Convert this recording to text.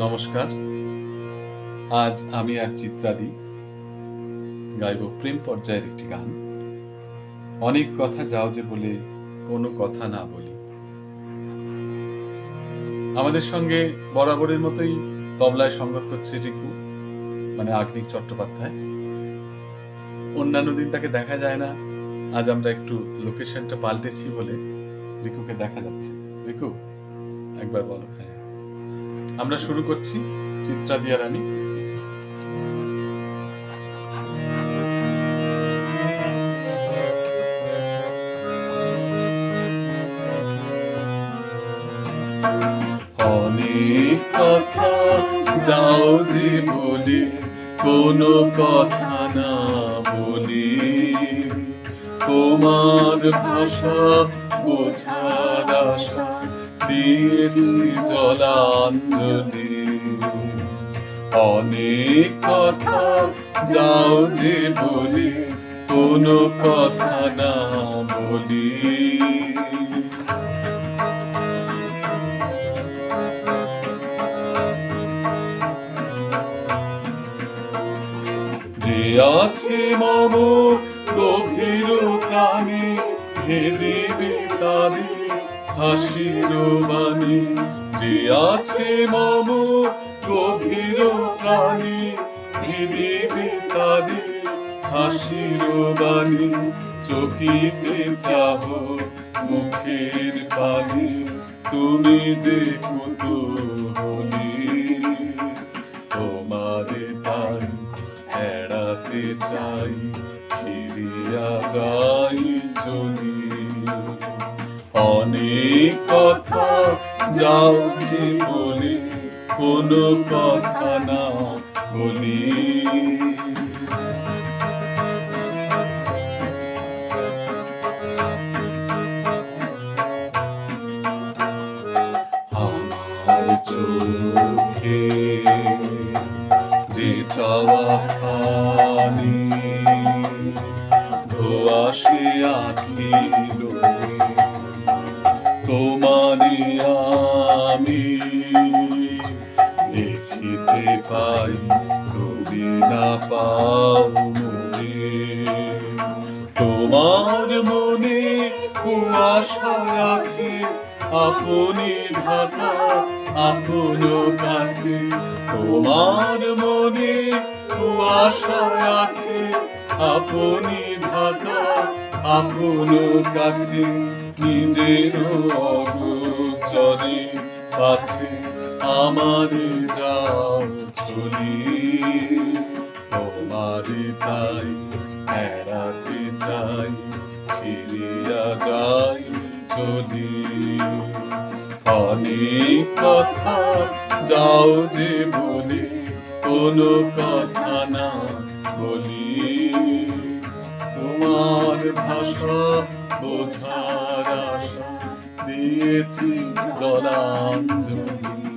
নমস্কার। আজ আমি আর চিত্রাদি গাইব প্রেম পর্যায়ের একটি গান। অনেক কথা যাও যে বলে কোনো কথা না বলি। আমাদের সঙ্গে বরাবরের মতোই তবলায় সঙ্গত করছে রিকু মানে আগ্নিক চট্টোপাধ্যায়। অন্যান্য দিন তাকে দেখা যায় না, আজ আমরা একটু লোকেশনটা পাল্টেছি বলে রিকুকে দেখা যাচ্ছে। রিকু, একবার বলো। হ্যাঁ। আমরা শুরু করছি চিত্রা দিয়ার আমি। অনেক কথা যাও যে বলি, কোনো কথা না বলি। তোমার ভাষা বোঝার আশা দিয়েছি জলাঞ্জলি। অনেক কথা যাও যে বলি, কোনো কথা না বলি। যে আছে মম গভীর প্রাণে হেদিবে তারে হাসির বাণী, যে আছে মম গভীর প্রাণে হেদিবে তারে হাসির বাণী চোখিতে চাহ মুখের পানি, তুমি যে কুতুহলী তোমারে তাই এড়াতে চাই, ফিরিয়া যাই চলি। অনেক কথা যাও যে বলে কোনো কথা না বলি। আমার চোখে যে চাওয়া খানি ধোয়াশে আখিল তোমারি আমি। দেখিতে পাই, তুমি না পাও মনে। তোমার মনে কুয়াশায় আছে, আপনি ঢাকা, আপন কাছে। তোমার মনে কুয়াশায় আছে, আপনি ঢাকা আপন কাছে, নিজের অগোচরে আছে, আমারে যাও চলি। তোমার তাই এড়াতে চাই, ফিরিয়া যাই চলি অনেক কথা যাও যে বলি, কোনো কথা না বলি। তোমার ভাষা বোঝার আশা দিয়েছি জলাঞ্জলি।